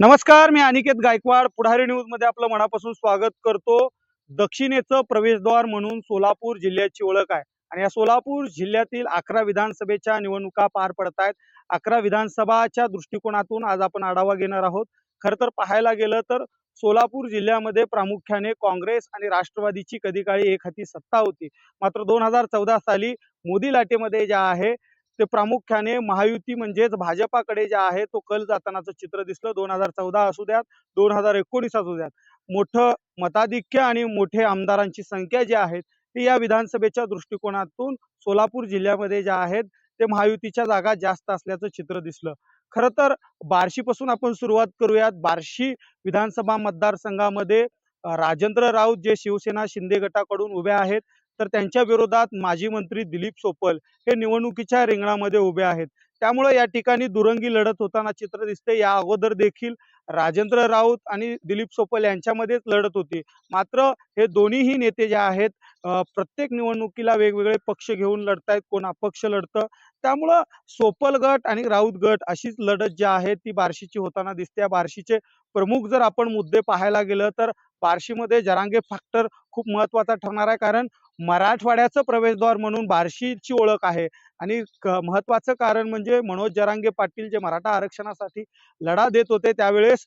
नमस्कार मी अनिकेत गायकवाड. पुढारी न्यूजमध्ये आपलं मनापासून स्वागत करतो. दक्षिणेचं प्रवेशद्वार म्हणून सोलापूर जिल्ह्याची ओळख आहे. आणि या सोलापूर जिल्ह्यातील अकरा विधानसभेच्या निवडणुका पार पडत आहेत अकरा विधानसभाच्या दृष्टिकोनातून आज आपण आढावा घेणार आहोत. खरं तर पाहायला गेलं तर सोलापूर जिल्ह्यामध्ये प्रामुख्याने काँग्रेस आणि राष्ट्रवादीची कधी काळी एक हाती सत्ता होती. मात्र दोन हजार चौदा साली मोदी लाटेमध्ये ज्या आहे ते प्रामुख्याने महायुती म्हणजेच भाजपाकडे जे आहे तो कल जातानाचं चित्र दिसलं. दोन हजार चौदा असू द्यात दोन हजार एकोणीस असू द्यात. मोठं मताधिक्य आणि मोठे आमदारांची संख्या जी आहे ती या विधानसभेच्या दृष्टिकोनातून सोलापूर जिल्ह्यामध्ये ज्या आहेत ते महायुतीच्या जागा जास्त असल्याचं चित्र दिसलं. खरं तर बार्शीपासून आपण सुरुवात करूयात. बार्शी विधानसभा मतदारसंघामध्ये राजेंद्र राऊत जे शिवसेना शिंदे गटाकडून उभे आहेत तर त्यांच्या विरोधात माजी मंत्री दिलीप सोपल हे निवडणुकीच्या रिंगणामध्ये उभे आहेत. त्यामुळे या ठिकाणी दुरंगी लढत होताना चित्र दिसते. या अगोदर देखील राजेंद्र राऊत आणि दिलीप सोपल यांच्यामध्येच लढत होती. मात्र हे दोन्हीही नेते जे आहेत प्रत्येक निवडणुकीला वेगवेगळे पक्ष घेऊन लढतायत. कोण अपक्ष लढतं. त्यामुळं सोपल गट आणि राऊत गट अशीच लढत जी आहे ती बार्शीची होताना दिसते. या बार्शीचे प्रमुख जर आपण मुद्दे पाहायला गेलं तर बार्शीमध्ये जरांगे फॅक्टर खूप महत्त्वाचा ठरणार आहे. कारण मराठवाड्याचं प्रवेशद्वार म्हणून बार्शीची ओळख आहे. आणि क- महत्वाचं कारण म्हणजे मनोज जरांगे पाटील जे मराठा आरक्षणासाठी लढा देत होते त्यावेळेस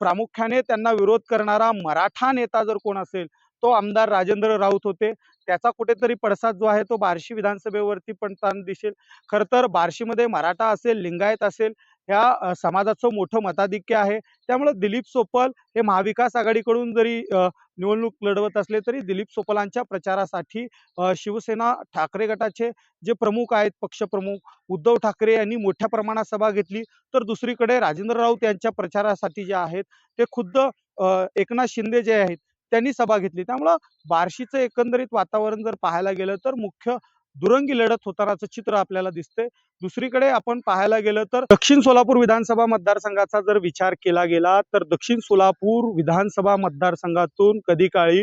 प्रामुख्याने त्यांना विरोध करणारा मराठा नेता जर कोण असेल तो आमदार राजेंद्र राऊत होते. त्याचा कुठेतरी पडसाद जो आहे तो बार्शी विधानसभेवरती पण ताण दिसेल. खरं तर बार्शीमध्ये मराठा असेल लिंगायत असेल ह्या समाजाचं मोठं मताधिक्य आहे. त्यामुळे दिलीप सोपल हे महाविकास आघाडीकडून जरी निवडणूक लढवत असले तरी दिलीप सोपलांच्या प्रचारासाठी शिवसेना ठाकरे गटाचे जे प्रमुख आहेत पक्षप्रमुख उद्धव ठाकरे यांनी मोठ्या प्रमाणात सभा घेतली. तर दुसरीकडे राजेंद्र राऊत यांच्या प्रचारासाठी जे आहेत ते खुद्द एकनाथ शिंदे जे आहेत त्यांनी सभा घेतली. त्यामुळं बार्शीचं एकंदरीत वातावरण जर पाहायला गेलं तर मुख्य दुरंगी लढत होतानाचं चित्र आपल्याला दिसते दुसरीकडे आपण पाहायला गेलं तर दक्षिण सोलापूर विधानसभा मतदारसंघाचा जर विचार केला गेला तर दक्षिण सोलापूर विधानसभा मतदारसंघातून कधी काळी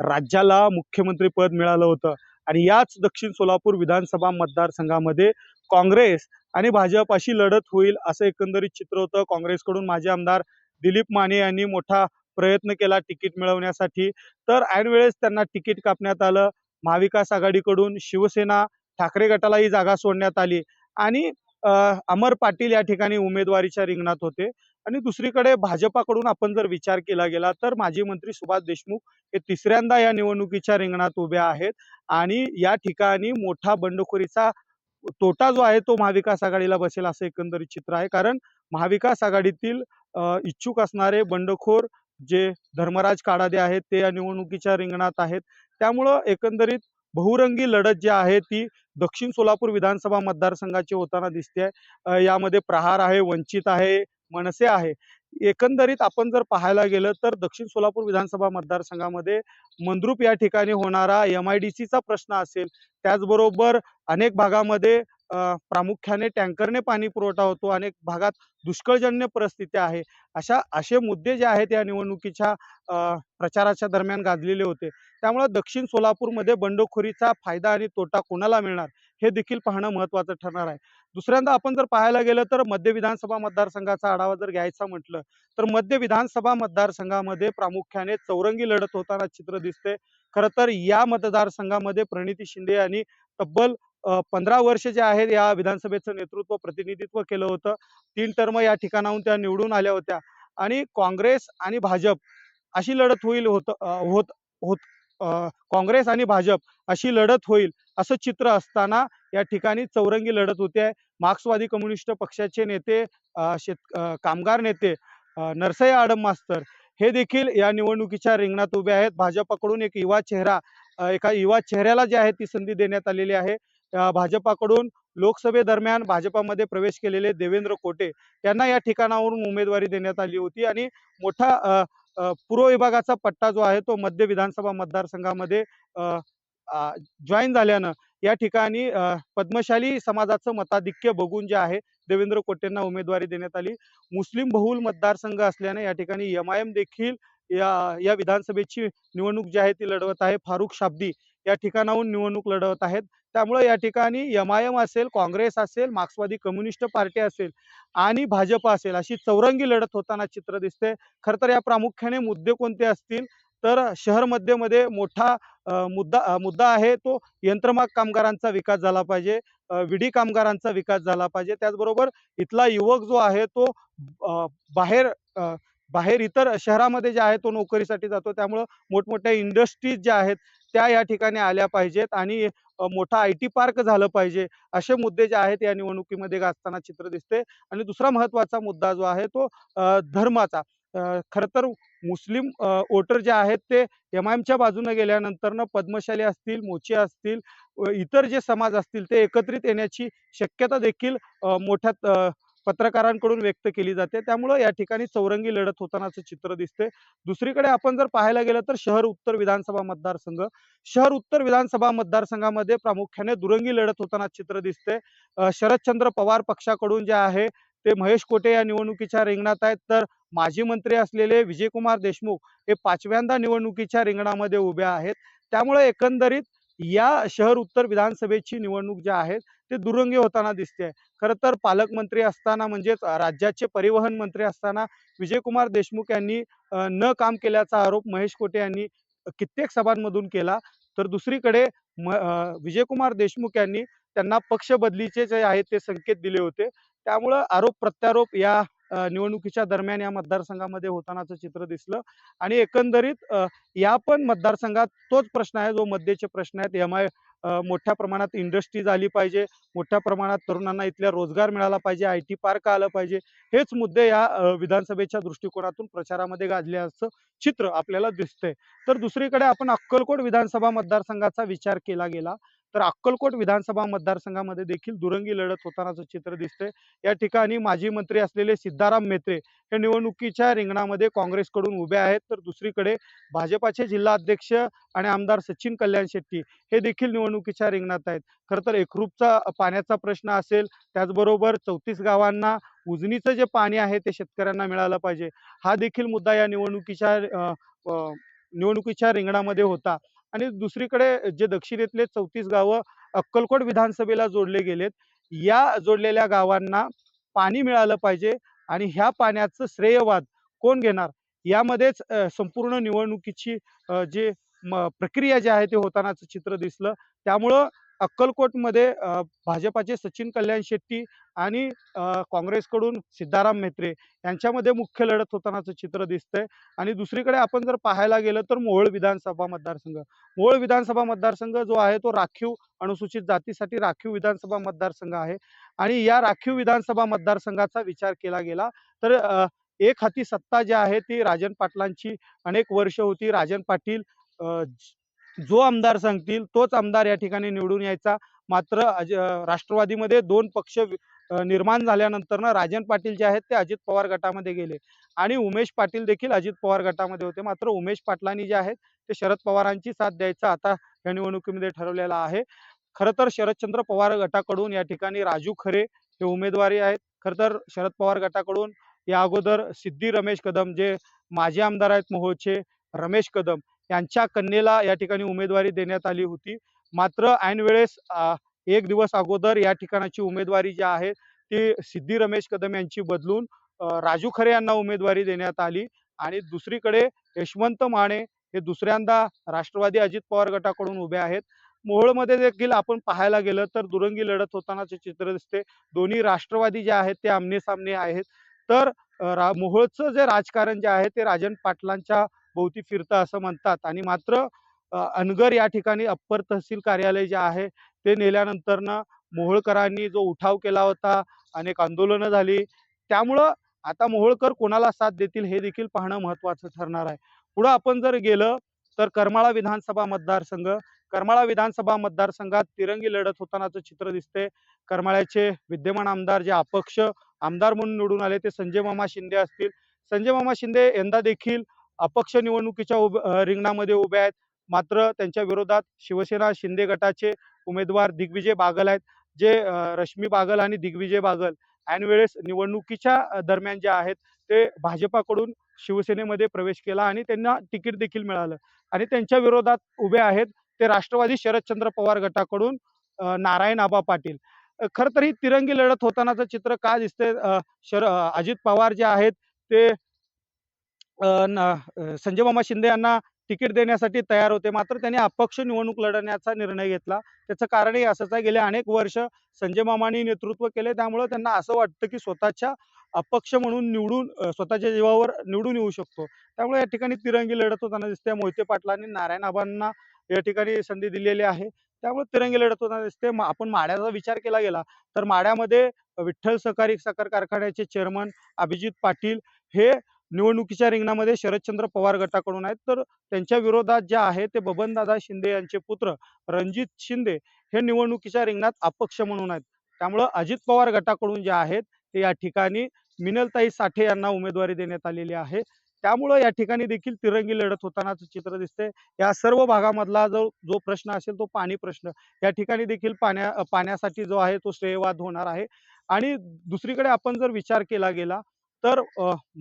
राज्याला मुख्यमंत्री पद मिळालं होतं. आणि याच दक्षिण सोलापूर विधानसभा मतदारसंघामध्ये काँग्रेस आणि भाजप अशी लढत होईल असं एकंदरीत चित्र होतं. काँग्रेसकडून माजी आमदार दिलीप माने यांनी मोठा प्रयत्न केला तिकीट मिळवण्यासाठी. तर ऐनवेळेस त्यांना तिकीट कापण्यात आलं. महाविकास आघाडीकडून शिवसेना ठाकरे गटालाही जागा सोडण्यात आली आणि अमर पाटील या ठिकाणी उमेदवारीच्या रिंगणात होते. आणि दुसरीकडे भाजपाकडून आपण जर विचार केला गेला तर माजी मंत्री सुभाष देशमुख हे तिसऱ्यांदा या निवडणुकीच्या रिंगणात उभे आहेत आणि या ठिकाणी मोठा बंडखोरीचा तोटा जो आहे तो महाविकास आघाडीला बसेल असं एकंदरीत चित्र आहे. कारण महाविकास आघाडीतील इच्छुक असणारे बंडखोर जे धर्मराज काडादे आहेत ते या निवडणुकीच्या रिंगणात आहेत. त्यामुळं एकंदरीत बहुरंगी लढत जी आहे ती दक्षिण सोलापूर विधानसभा मतदारसंघाची होताना दिसते आहे यामध्ये प्रहार आहे वंचित आहे मनसे आहे. एकंदरीत आपण जर पाहायला गेलं तर दक्षिण सोलापूर विधानसभा मतदारसंघामध्ये मंद्रुप या ठिकाणी होणारा एम आय डी सीचा प्रश्न असेल. त्याचबरोबर अनेक भागामध्ये प्रामुख्याने टँकरने पाणी पुरवठा होतो अनेक भागात दुष्काळजन्य परिस्थिती आहे. अशा असे मुद्दे जे आहेत या निवडणुकीच्या प्रचाराच्या दरम्यान गाजलेले होते. त्यामुळे दक्षिण सोलापूरमध्ये बंडखोरीचा फायदा आणि तोटा कोणाला मिळणार हे देखील पाहणं महत्त्वाचं ठरणार आहे. दुसऱ्यांदा आपण जर पाहायला गेलं तर मध्य विधानसभा मतदारसंघाचा आढावा जर घ्यायचा म्हटलं तर मध्य विधानसभा मतदारसंघामध्ये प्रामुख्याने चौरंगी लढत होताना चित्र दिसते. खरं तर या मतदारसंघामध्ये प्रणिती शिंदे यांनी तब्बल पंधरा वर्ष जे आहेत या विधानसभेचं नेतृत्व प्रतिनिधित्व केलं होतं. तीन टर्म या ठिकाणाहून त्या निवडून आल्या होत्या. आणि काँग्रेस आणि भाजप अशी लढत होईल होत होत होत काँग्रेस आणि भाजप अशी लढत होईल असं चित्र असताना या ठिकाणी चौरंगी लढत होते. आहे मार्क्सवादी कम्युनिस्ट पक्षाचे नेते शेत कामगार नेते नरसय्या आडम मास्तर हे देखील या निवडणुकीच्या रिंगणात उभे आहेत. भाजपाकडून एक युवा चेहरा एका युवा चेहऱ्याला जी आहे ती संधी देण्यात आलेली आहे. भाजपाकडून लोकसभेदरम्यान भाजपामध्ये प्रवेश केलेले देवेंद्र कोटे यांना या ठिकाणावरून उमेदवारी देण्यात आली होती आणि मोठा पूर्व विभागाचा पट्टा जो आहे तो मध्य विधानसभा मतदारसंघामध्ये जॉईन झाल्यानं या ठिकाणी पद्मशाली समाजाचं मताधिक्य बघून जे आहे देवेंद्र कोटेंना उमेदवारी देण्यात आली. मुस्लिम बहुल मतदारसंघ असल्याने या ठिकाणी एम आय एम देखील या या विधानसभेची निवडणूक जी आहे ती लढवत आहे. फारुख शाब्दी या ठिकाणाहून निवडणूक लढवत आहेत. त्यामुळे या ठिकाणी एम आय एम असेल काँग्रेस असेल मार्क्सवादी कम्युनिस्ट पार्टी असेल आणि भाजप असेल अशी चौरंगी लढत होताना चित्र दिसते खरं तर या प्रामुख्याने मुद्दे कोणते असतील? तर शहर मध्येमध्ये मोठा मुद्दा मुद्दा आहे तो यंत्रमाग कामगारांचा विकास झाला पाहिजे विडी कामगारांचा विकास झाला पाहिजे. त्याचबरोबर इथला युवक जो आहे तो बाहेर बाहेर इतर शहरामध्ये जे आहे तो नोकरीसाठी जातो. त्यामुळं मोठमोठ्या इंडस्ट्रीज ज्या आहेत त्या या ठिकाणी आल्या पाहिजेत आणि मोठा आय टी पार्क झालं पाहिजे असे मुद्दे जे आहेत या निवडणुकीमध्ये गाजताना चित्र दिसते. आणि दुसरा महत्त्वाचा मुद्दा जो आहे तो धर्माचा. खरं तर मुस्लिम वोटर जे आहेत ते एम आय एमच्या बाजूने गेल्यानंतरनं पद्मशाली असतील मोचे असतील इतर जे समाज असतील ते एकत्रित येण्याची शक्यता देखील मोठ्यात मोठ्या पत्रकारांकडून व्यक्त केली जाते. त्यामुळं या ठिकाणी चौरंगी लढत होतानाचं चित्र दिसते दुसरीकडे आपण जर पाहायला गेलं तर शहर उत्तर विधानसभा मतदारसंघ. शहर उत्तर विधानसभा मतदारसंघामध्ये प्रामुख्याने दुरंगी लढत होताना चित्र दिसते शरदचंद्र पवार पक्षाकडून जे आहे ते महेश कोटे या निवडणुकीच्या रिंगणात आहेत. तर माजी मंत्री असलेले विजयकुमार देशमुख हे पाचव्यांदा निवडणुकीच्या रिंगणामध्ये उभे आहेत. त्यामुळे एकंदरीत या शहर उत्तर विधानसभेची निवडणूक ज्या आहेत ते दुरंगी होताना दिसते खरं तर पालकमंत्री असताना म्हणजेच राज्याचे परिवहन मंत्री असताना विजयकुमार देशमुख यांनी न काम केल्याचा आरोप महेश कोटे यांनी कित्येक सभांमधून केला. तर दुसरीकडे म विजयकुमार देशमुख यांनी त्यांना पक्ष बदलीचे जे आहेत ते संकेत दिले होते. त्यामुळं आरोप प्रत्यारोप या निवडणुकीच्या दरम्यान या मतदारसंघामध्ये होतानाचं चित्र दिसलं. आणि एकंदरीत या पण मतदारसंघात तोच प्रश्न आहे जो मध्यचे प्रश्न आहेत. एम आय मोठ्या प्रमाणात इंडस्ट्रीज आली पाहिजे मोठ्या प्रमाणात तरुणांना इथल्या रोजगार मिळाला पाहिजे आय टी पार्क आलं पाहिजे. हेच मुद्दे या विधानसभेच्या दृष्टिकोनातून प्रचारामध्ये गाजल्याचं चित्र आपल्याला दिसतंय. तर दुसरीकडे आपण अक्कलकोट विधानसभा मतदारसंघाचा विचार केला गेला. तर अक्कलकोट विधानसभा मतदारसंघामध्ये देखील दुरंगी लढत होतानाचं चित्र दिसतंय. या ठिकाणी माजी मंत्री असलेले सिद्धाराम मेत्रे हे निवडणुकीच्या रिंगणामध्ये काँग्रेसकडून उभे आहेत. तर दुसरीकडे भाजपाचे जिल्हाध्यक्ष आणि आमदार सचिन कल्याण शेट्टी हे देखील निवडणुकीच्या रिंगणात आहेत. खरं तर एकरूपचा पाण्याचा प्रश्न असेल त्याचबरोबर चौतीस गावांना उजनीचं जे पाणी आहे ते शेतकऱ्यांना मिळालं पाहिजे. हा देखील मुद्दा या निवडणुकीच्या निवडणुकीच्या रिंगणामध्ये होता. आणि दुसरीकडे जे दक्षिणेतले चौतीस गावं अक्कलकोट विधानसभेला जोडले गेलेत या जोडलेल्या गावांना पाणी मिळालं पाहिजे आणि ह्या पाण्याचं श्रेयवाद कोण घेणार? यामध्येच संपूर्ण निवडणुकीची जे म प्रक्रिया जी आहे ते होतानाचं चित्र दिसलं. त्यामुळं अक्कलकोटमध्ये भाजपाचे सचिन कल्याण शेट्टी आणि काँग्रेसकडून सिद्धाराम म्हेत्रे यांच्यामध्ये मुख्य लढत होतानाचं चित्र दिसतंय. आणि दुसरीकडे आपण जर पाहायला गेलं तर मोहोळ विधानसभा मतदारसंघ. मोहोळ विधानसभा मतदारसंघ जो आहे तो राखीव अनुसूचित जातीसाठी राखीव विधानसभा मतदारसंघ आहे. आणि या राखीव विधानसभा मतदारसंघाचा विचार केला गेला तर एक हाती सत्ता जी आहे ती राजन पाटलांची. अनेक वर्ष होती. राजन पाटील जो आमदार सांगतील तोच आमदार या ठिकाणी निवडून यायचा. मात्र अज राष्ट्रवादीमध्ये दोन पक्ष निर्माण झाल्यानंतर राजन पाटील जे आहेत ते अजित पवार गटामध्ये गेले आणि उमेश पाटील देखील अजित पवार गटामध्ये होते. मात्र उमेश पाटलांनी जे आहेत ते शरद पवारांची साथ द्यायचा आता या निवडणुकीमध्ये ठरवलेला आहे. खरं तर शरदचंद्र पवार गटाकडून या ठिकाणी राजू खरे हे उमेदवारी आहेत. खरं तर शरद पवार गटाकडून या अगोदर सिद्धी रमेश कदम जे माजी आमदार आहेत मोहोळचे रमेश कदम यांच्या कन्येला या ठिकाणी उमेदवारी देण्यात आली होती. मात्र ऐनवेळेस एक दिवस अगोदर या ठिकाणाची उमेदवारी जी आहे ती सिद्धी रमेश कदम यांची बदलून राजू खरे यांना उमेदवारी देण्यात आली आणि दुसरीकडे यशवंत माने हे दुसऱ्यांदा राष्ट्रवादी अजित पवार गटाकडून उभे आहेत. मोहोळमध्ये देखील आपण पाहायला गेलं तर दुरंगी लढत होतानाचे चित्र दिसते. दोन्ही राष्ट्रवादी जे आहेत ते आमने सामने आहेत. तर रा मोहोळचं जे राजकारण जे आहे ते राजन पाटलांच्या भोवती फिरतं असं म्हणतात. आणि मात्र अनगर या ठिकाणी अप्पर तहसील कार्यालय जे आहे ते नेल्यानंतरनं मोहोळकरांनी जो उठाव केला होता अनेक आंदोलनं झाली. त्यामुळं आता मोहोळकर कोणाला साथ देतील हे देखील पाहणं महत्त्वाचं ठरणार आहे. पुढं आपण जर गेलं तर करमाळा विधानसभा मतदारसंघ करमाळा विधानसभा मतदारसंघात तिरंगी लढत होतानाचं चित्र दिसते. करमाळ्याचे विद्यमान आमदार जे अपक्ष आमदार म्हणून निवडून आले ते संजय मामा शिंदे असतील. संजय मामा शिंदे यंदा देखील अपक्ष निवडणुकीच्या उभ रिंगणामध्ये उभे आहेत. मात्र त्यांच्या विरोधात शिवसेना शिंदे गटाचे उमेदवार दिग्विजय बागल आहेत. जे रश्मी बागल आणि दिग्विजय बागल ऐनवेळेस निवडणुकीच्या दरम्यान जे आहेत ते भाजपाकडून शिवसेनेमध्ये प्रवेश केला आणि त्यांना तिकीट देखील मिळालं. आणि त्यांच्या विरोधात उभे आहेत ते राष्ट्रवादी शरदचंद्र पवार गटाकडून नारायण आबा पाटील. अ, खरं तर ही तिरंगी लढत होतानाचं चित्र का दिसतंय? शर अजित पवार जे आहेत ते संजय मामा शिंदे यांना तिकीट देण्यासाठी तयार होते. मात्र त्यांनी अपक्ष निवडणूक लढवण्याचा निर्णय घेतला. त्याचं कारणही असंच आहे. गेले अनेक वर्ष संजय मामांनी नेतृत्व केले. त्यामुळे त्यांना असं वाटतं की स्वतःच्या अपक्ष म्हणून निवडून स्वतःच्या जीवावर निवडून येऊ शकतो. त्यामुळे या ठिकाणी तिरंगी लढत होताना दिसते. मोहिते पाटलांनी नारायण आबांना या ठिकाणी संधी दिलेली आहे. त्यामुळे तिरंगी लढत होताना दिसते. आपण माड्याचा विचार केला गेला तर माड्यामध्ये विठ्ठल सहकारी साखर कारखान्याचे चेअरमन अभिजित पाटील हे निवडणुकीच्या रिंगणामध्ये शरदचंद्र पवार गटाकडून आहेत. तर त्यांच्या विरोधात जे आहे ते बबनदादा शिंदे यांचे पुत्र रणजित शिंदे हे निवडणुकीच्या रिंगणात अपक्ष म्हणून आहेत. त्यामुळं अजित पवार गटाकडून जे आहेत ते या ठिकाणी मिनलताई साठे यांना उमेदवारी देण्यात आलेली आहे. त्यामुळं या ठिकाणी देखील तिरंगी लढत होतानाचं चित्र दिसते या सर्व भागामधला जो जो प्रश्न असेल तो पाणी प्रश्न. या ठिकाणी देखील पाण्या पाण्यासाठी जो आहे तो श्रेयवाद होणार आहे. आणि दुसरीकडे आपण जर विचार केला गेला तर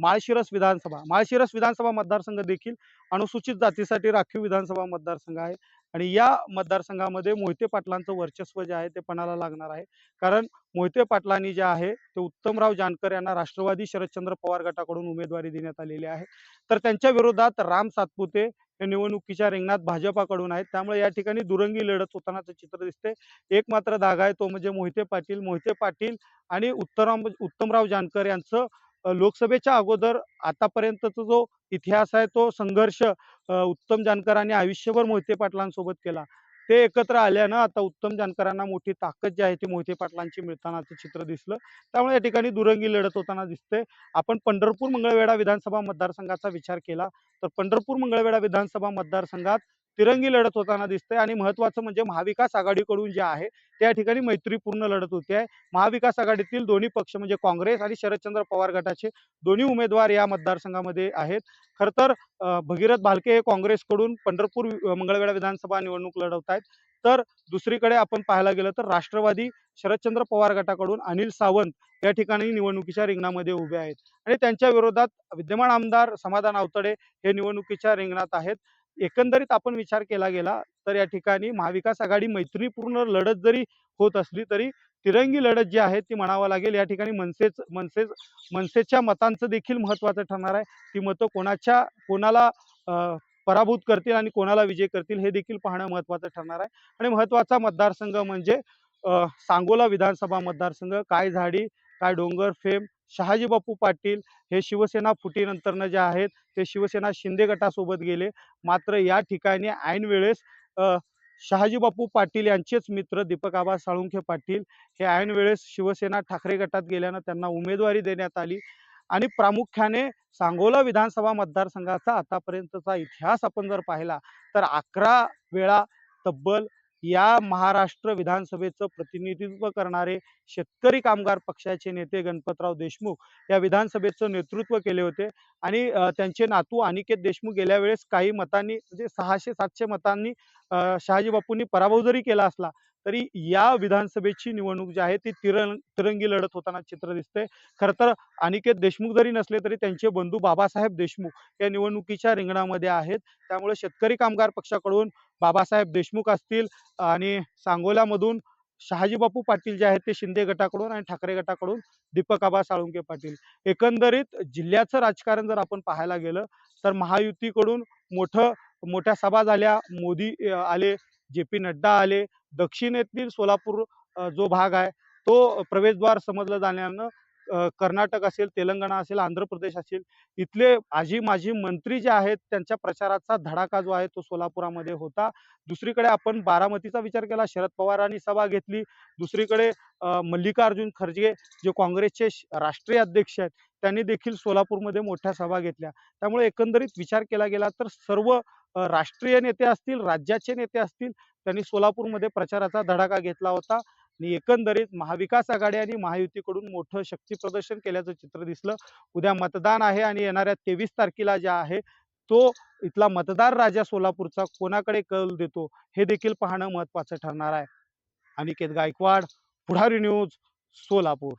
माळशिरस विधानसभा माळशिरस विधानसभा मतदारसंघ देखील अनुसूचित जातीसाठी राखीव विधानसभा मतदारसंघ आहे. आणि या मतदारसंघामध्ये मोहिते पाटलांचं वर्चस्व जे आहे ते पणाला लागणार आहे. कारण मोहिते पाटलांनी जे आहे ते उत्तमराव जानकर यांना राष्ट्रवादी शरदचंद्र पवार गटाकडून उमेदवारी देण्यात आलेली आहे. तर त्यांच्या विरोधात राम सातपुते हे निवडणुकीच्या रिंगणात भाजपाकडून आहेत. त्यामुळे या ठिकाणी दुरंगी लढत होतानाचं चित्र दिसते एक मात्र धागा आहे तो म्हणजे मोहिते पाटील. मोहिते पाटील आणि उत्तराम उत्तमराव जानकर यांचं लोकसभेच्या अगोदर आतापर्यंतचा जो इतिहास आहे तो संघर्ष उत्तम जानकरांनी आयुष्यभर मोहिते पाटलांसोबत केला. ते एकत्र आल्यानं आता उत्तम जानकरांना मोठी ताकद जी आहे ती मोहिते पाटलांची मिळतानाचं चित्र दिसलं. त्यामुळे या ठिकाणी दुरंगी लढत होताना दिसते. आपण पंढरपूर मंगळवेढा विधानसभा मतदारसंघाचा विचार केला तर पंढरपूर मंगळवेढा विधानसभा मतदारसंघात तिरंगी लढत होताना दिसते आणि महत्वाचं म्हणजे महाविकास आघाडीकडून जे आहे त्या ठिकाणी मैत्रीपूर्ण लढत होते आहे. महाविकास आघाडीतील दोन्ही पक्ष म्हणजे काँग्रेस आणि शरदचंद्र पवार गटाचे दोन्ही उमेदवार या मतदारसंघामध्ये आहेत. खर तर भगीरथ भालके हे काँग्रेसकडून पंढरपूर मंगळवेढा विधानसभा निवडणूक लढवत आहेत. तर दुसरीकडे आपण पाहायला गेलं तर राष्ट्रवादी शरदचंद्र पवार गटाकडून अनिल सावंत या ठिकाणी निवडणुकीच्या रिंगणामध्ये उभे आहेत. आणि त्यांच्या विरोधात विद्यमान आमदार समाधान आवतडे हे निवडणुकीच्या रिंगणात आहेत. एकंदरीत आपण विचार केला गेला तर या ठिकाणी महाविकास आघाडी मैत्रीपूर्ण लढत जरी होत असली तरी तिरंगी लढत जी आहे ती म्हणावं लागेल. या ठिकाणी मनसेच मनसेच मनसेच्या मतांचं देखील महत्त्वाचं ठरणार आहे. ती मतं कोणाच्या कोणाला पराभूत करतील आणि कोणाला विजय करतील हे देखील पाहणं महत्त्वाचं ठरणार आहे. आणि महत्त्वाचा मतदारसंघ म्हणजे सांगोला विधानसभा मतदारसंघ. काय झाडी काय डोंगर फेम शहाजी बापू पाटील हे शिवसेना फुटीनंतरनं जे आहेत ते शिवसेना शिंदे गटासोबत गेले. मात्र या ठिकाणी ऐन वेळेस शहाजी बापू पाटील यांचेच मित्र दीपक आबा साळुंखे पाटील हे ऐन वेळेस शिवसेना ठाकरे गटात गेल्यानं त्यांना उमेदवारी देण्यात आली. आणि प्रामुख्याने सांगोला विधानसभा मतदारसंघाचा आतापर्यंतचा इतिहास आपण जर पाहिला तर अकरा वेळा तब्बल या महाराष्ट्र विधानसभेचं प्रतिनिधित्व करणारे शेतकरी कामगार पक्षाचे नेते गणपतराव देशमुख या विधानसभेचं नेतृत्व केले होते. आणि त्यांचे नातू अनिकेत देशमुख गेल्या वेळेस काही मतांनी म्हणजे सहाशे सातशे मतांनी शहाजीबापूंनी शहाजी बापूंनी पराभव जरी केला असला तरी या विधानसभेची निवडणूक जी आहे ती तिरंग तिरंगी लढत होताना चित्र दिसते खरं तर अनिकेत देशमुख जरी नसले तरी त्यांचे बंधू बाबासाहेब देशमुख या निवडणुकीच्या रिंगणामध्ये आहेत. त्यामुळे शेतकरी कामगार पक्षाकडून बाबासाहेब देशमुख असतील आणि सांगोल्यामधून शहाजीबापू पाटील जे आहेत ते शिंदे गटाकडून आणि ठाकरे गटाकडून दीपक आबा साळुंके पाटील. एकंदरीत जिल्ह्याचं राजकारण जर आपण पाहायला गेलं तर महायुतीकडून मोठं मोठ्या सभा झाल्या. मोदी आले जे पी नड्डा आले दक्षिणेतील सोलापूर जो भाग आहे तो प्रवेशद्वार समजलं जाण्यानं कर्नाटक असेल तेलंगणा असेल आंध्र प्रदेश असेल इथले आजी माजी मंत्री जे आहेत त्यांच्या प्रचाराचा धडाका जो आहे तो सोलापुरामध्ये होता. दुसरीकडे आपण बारामतीचा विचार केला शरद पवारांनी सभा घेतली. दुसरीकडे मल्लिकार्जुन खरगे जे काँग्रेसचे राष्ट्रीय अध्यक्ष आहेत त्यांनी देखील सोलापूरमध्ये मोठ्या सभा घेतल्या. त्यामुळे एकंदरीत विचार केला गेला तर सर्व राष्ट्रीय नेते असतील राज्याचे नेते असतील त्यांनी सोलापूरमध्ये प्रचाराचा धडाका घेतला होता. आणि एकंदरीत महाविकास आघाडी आणि महायुतीकडून मोठं शक्ती प्रदर्शन केल्याचं चित्र दिसलं. उद्या मतदान आहे आणि येणाऱ्या तेवीस तारखेला जे आहे तो इथला मतदार राजा सोलापूरचा कोणाकडे कल देतो हे देखील पाहणं महत्त्वाचं ठरणार आहे. अनिकेत गायकवाड पुढारी न्यूज सोलापूर.